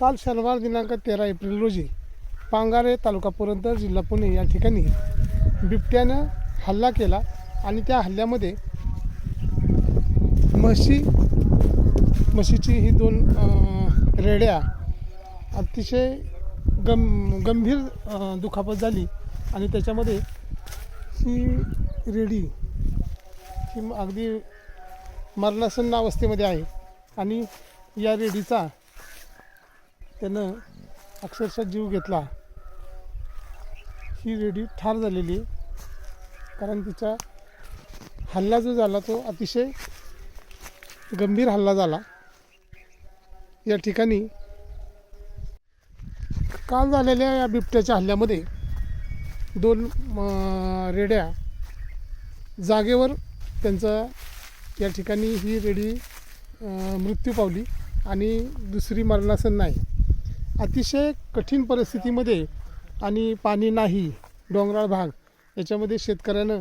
काल शनिवार दिनांक तेरा एप्रिल रोजी पांगारे तालुका पुरंदर जिल्हा पुणे या ठिकाणी बिबट्यानं हल्ला केला आणि त्या हल्ल्यामध्ये म्हशी म्हशीची ही दोन रेड्या अतिशय गम गंभीर दुखापत झाली आणि त्याच्यामध्ये ही रेडी ही अगदी मरणासन्न अवस्थेमध्ये आहे. आणि या रेडीचा त्यानं अक्षरशः जीव घेतला. ही रेडी ठार झालेली आहे. कारण तिचा हल्ला जो झाला तो अतिशय गंभीर हल्ला झाला. या ठिकाणी काल झालेल्या या बिबट्याच्या हल्ल्यामध्ये दोन रेड्या जागेवर त्यांचा या ठिकाणी ही रेडी मृत्यू पावली आणि दुसरी मरणासन नाही. अतिशय कठीण परिस्थितीमध्ये आणि पाणी नाही डोंगराळ भाग याच्यामध्ये शेतकऱ्यानं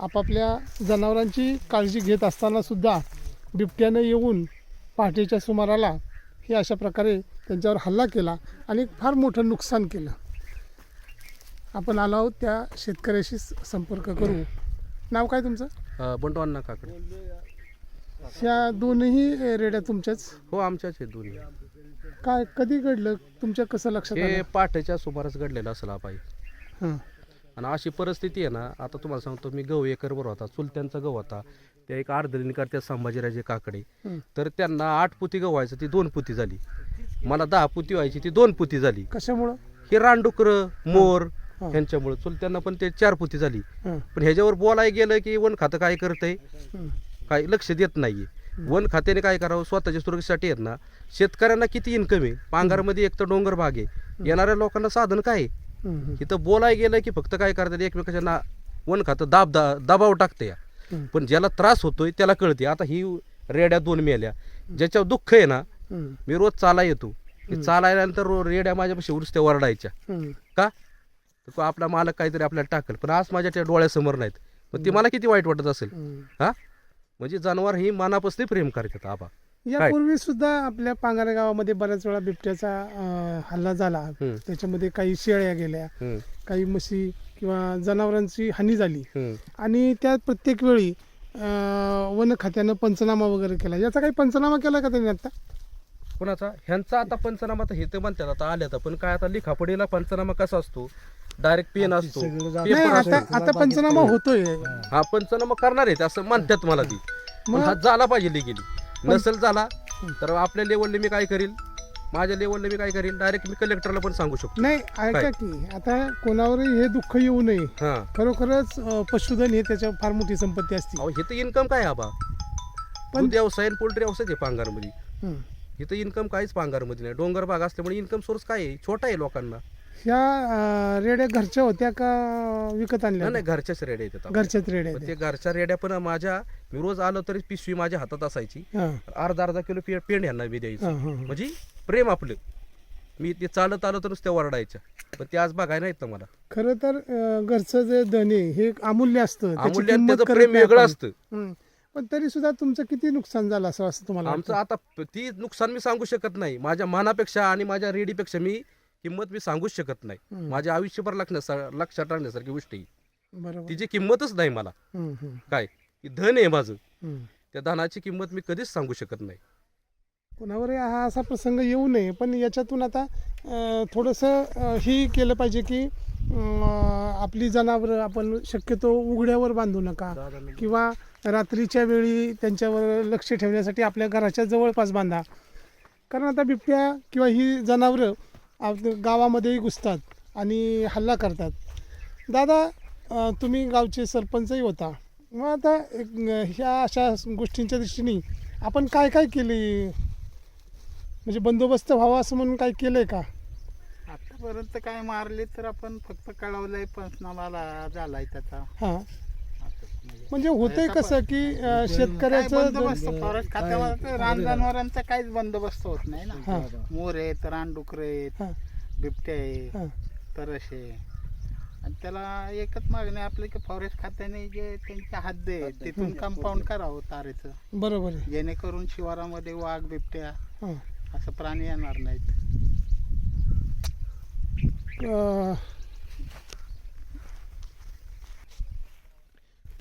आपापल्या जनावरांची काळजी घेत असतानासुद्धा बिबट्यानं येऊन पहाटेच्या सुमाराला हे अशा प्रकारे त्यांच्यावर हल्ला केला आणि फार मोठं नुकसान केलं. आपण आलो आहोत त्या शेतकऱ्याशी संपर्क करू. नाव काय तुमचं? अण्णा काकडे. ह्या दोनही रेड्या तुमच्याच? हो आमच्याच हे दोन्ही. काय कधी घडलं? तुमच्या कसं लक्षात हे आलं? पाठच्या सुमारास घडलेलं असेल हा पायी हां. आणि अशी परिस्थिती आहे ना आता तुम्हाला सांगतो मी गहू एकरभर होता चुलत्यांचा गहू होता त्या एक अर्धलिनी करतात संभाजीराजे काकडे. हं. तर त्यांना आठ पुती गहू व्हायचं ती दोन पुती झाली. मला दहा पुती व्हायची ती दोन पुती झाली. कशामुळं? हे रानडुकर मोर हा. चुलत्यांना पण ते चार पुती झाली. हां. पण ह्याच्यावर बोलाय गेलं की वन खातं काय करतंय? हं. काही लक्ष देत नाहीये. वन खात्याने काय करावं? स्वतःच्या सुरक्षेसाठी आहेत ना. शेतकऱ्यांना किती इन्कम आहे? पांघरमध्ये एक तर डोंगर भाग आहे. येणाऱ्या लोकांना साधन काय आहे? इथं बोलाय गेलं की फक्त काय करतात? एकमेकाच्या ना वन खातं दाब दा दबाव टाकते या. पण ज्याला त्रास होतोय त्याला कळते. आता ही रेड्या दोन मेल्या. ज्याच्यावर दुःख आहे ना मी रोज चाला येतो. की चालायल्यानंतर रो- रेड्या माझ्यापाशी उरस्त्या वरडायच्या. का? आपला मालक काहीतरी आपल्याला टाकल. पण आज माझ्या त्या डोळ्यासमोर नाहीत. पण ती मला किती वाईट वाटत असेल? हं. म्हणजे जनावर ही मनापासून प्रेम करतात आबा. यापूर्वी सुद्धा आपल्या पांगारे गावामध्ये बऱ्याच वेळा बिबट्याचा हल्ला झाला. त्याच्यामध्ये काही शेळ्या गेल्या काही म्हशी किंवा जनावरांची हानी झाली. आणि त्या प्रत्येक वेळी वन खात्यानं पंचनामा वगैरे केला. याचा काही पंचनामा केला का त्यांनी आता? कोणाचा? ह्यांचा आता पंचनामा तर हे ते म्हणतात आता आल्या तर पण काय आता लिखापडीला पंचनामा कसा असतो? डायरेक्ट पेन असतो. नाही पेपर आता असतो. आता पंचनामा होतोय. हा पंचनामा करणार आहेत असं म्हणतात मला ती. पण मग? हा झाला पाहिजे लिगेली नसेल झाला तर आपल्या लेवलने मी काय करील? माझ्या लेवलने मी काय करील? डायरेक्ट मी कलेक्टरला पण सांगू शकतो. नाही ऐका? की आता कोणावरही हे दुःख येऊ नये. हा. खरोखरच अं, पशुधन हे त्याच्या फार मोठी संपत्ती असते. अहो हे तर इन्कम काय आबा? पण- दूध व्यवसाय आणि पोल्ट्री व्यवसाय आहे पांगारमध्ये हं. इथं इन्कम काहीच पांगारमध्ये नाही. डोंगर भाग असल्यामुळे इन्कम सोर्स काय आहे? छोटा आहे लोकांना. ह्या रेड्या घरच्या होत्या का विकत आणल्या नाही घरच्याच रेड्या येतात आपल्या. घरच्याच रेड्या पण. ते घरच्या रेड्या पण माझ्या मी रोज आलो तरी पिशवी माझ्या हातात असायची. हां, अर्धा अर्धा किलो पे- पेंड यांना मी द्यायची. हां, हां, हां. म्हणजे प्रेम आपलं. मी ते चालत आलो तरच त्या वरडायच्या पण ते आज बघायला नाहीत ना मला. खरं तर अं, घरचं जे धन आहे हे एक अमूल्य असतं. त्याची अमूल्य किंमत त्याचं करत प्रेम नाही वेगळं आपण. असतं. पण तरी सुद्धा तुमचं किती नुकसान झालं असं असं तुम्हाला आमचं वाटतं? आता प- ती नुकसान मी सांगू शकत नाही. माझ्या मानापेक्षा आणि माझ्या रेडीपेक्षा मी किंमत मी सांगूच शकत नाही. माझ्या आयुष्यभर लक्षण्यासा लक्षात राहण्यासारखी गोष्ट आहे बरोबर. तिची किंमतच नाही मला. काय? धन आहे माझं. त्या धनाची किंमत मी कधीच सांगू शकत नाही. कोणावरही हा असा प्रसंग येऊ नये पण याच्यातून आता अं, थोडंसं अं, ही केलं पाहिजे की आपली जनावरं आपण शक्यतो उघड्यावर बांधू नका. किंवा रात्रीच्या वेळी त्यांच्यावर लक्ष ठेवण्यासाठी आपल्या घराच्या जवळपास बांधा. कारण आता बिबट्या किंवा ही जनावरं आप- गावामध्येही घुसतात आणि हल्ला करतात. दादा तुम्ही गावचे सरपंचही होता. मग आता एक, ह्या अशा गोष्टींच्या दृष्टीने आपण काय काय केले? म्हणजे बंदोबस्त व्हावा असं म्हणून काय केलं आहे का? आतापर्यंत काय मारले तर आपण फक्त कळवलंय पंचनामाला झालाय त्याचा. हां. म्हणजे. म्हणजे होतंय कसं की अं, शेतकऱ्याचं बंदोबस्त? फॉरेस्ट खात्यावर रान जनावरांचा काहीच बंदोबस्त होत नाही हा. ना मोर आहेत रानडुकरं आहेत हां. बिबटे आहे हां. तरशे आणि त्याला एकच मागणी आपली की फॉरेस्ट खात्याने जे त्यांच्या हद्द आहे तिथून कंपाऊंड करावं तारेचं. बरोबर आहे. जेणेकरून शिवारामध्ये वाघ बिबट्या हां. असं प्राणी येणार नाहीत.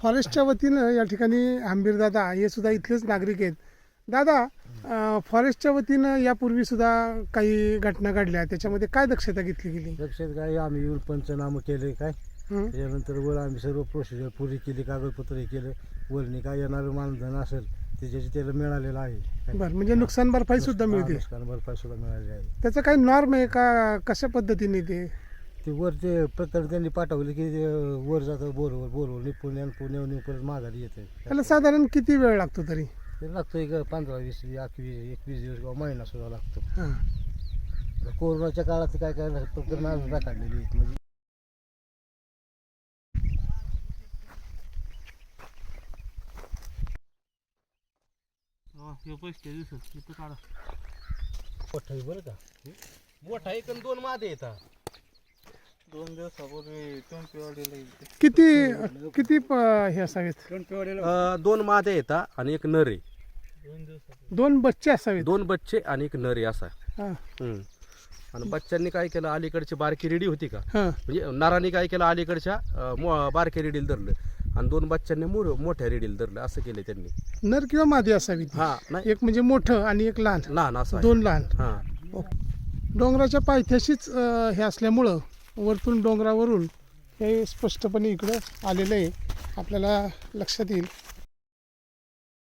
फॉरेस्टच्या वतीनं या ठिकाणी आंबीर दादा हे सुद्धा इथलेच नागरिक आहेत. दादा फॉरेस्टच्या वतीनं यापूर्वी सुद्धा काही घटना घडल्या? त्याच्यामध्ये काय दक्षता घेतली गेली? लक्षात काय? आम्ही येऊन पंचनामा केले काय? त्याच्यानंतर वर आम्ही सर्व प्रोसिजर पुरी केली कागदपत्र हे केलं. वरनी काय येणारं मानधन असेल त्याच्याची त्याला मिळालेलं आहे? बरं म्हणजे नुकसान भरपाई सुद्धा मिळते. नुकसान भरपाई सुद्धा मिळाली आहे. त्याचं काही नॉर्म आहे का? कशा पद्धतीने ते? ते वर ते प्रकरण त्यांनी पाठवले की ते वर जातं बोरवर बोरवर पुण्या पुण्याहून परत माघारी येते त्याला साधारण किती वेळ लागतो तरी? ते लागतो एक पंधरा वीस एकवीस एकवीस दिवस किंवा महिना सुद्धा लागतो. हां. कोरोनाच्या काळात काय काय प्रकरण अजून काढलेली आहेत. म्हणजे मोठं आहे बरं का? मोठा एक आणि दोन मादे येतात दोन दिवसापूर्वी. किती किती प- हे असावेत? दोन मादे येतात आणि एक नर आहे. दोन बच्चे असावेत? दोन बच्चे आणि एक नर असा. हां. हम्म. आणि बच्चांनी काय केलं अलीकडची बारकी रेडी होती का? हां. म्हणजे नराने काय केलं अलीकडच्या अं, मो- बारक्या रेडीला धरलं. आणि दोन बच्चांनी मोर मोठ्या रेडीला धरलं असं केलं त्यांनी. नर किंवा मादी असावी ती. हा नाही. एक म्हणजे मोठं आणि एक लहान. लहान असं आहे. दोन लहान. हा. डोंगराच्या पायथ्याशीच अं, हे असल्यामुळं वरतून डोंगरावरून हे स्पष्टपणे इकडं आलेलं आहे. आपल्याला लक्षात येईल.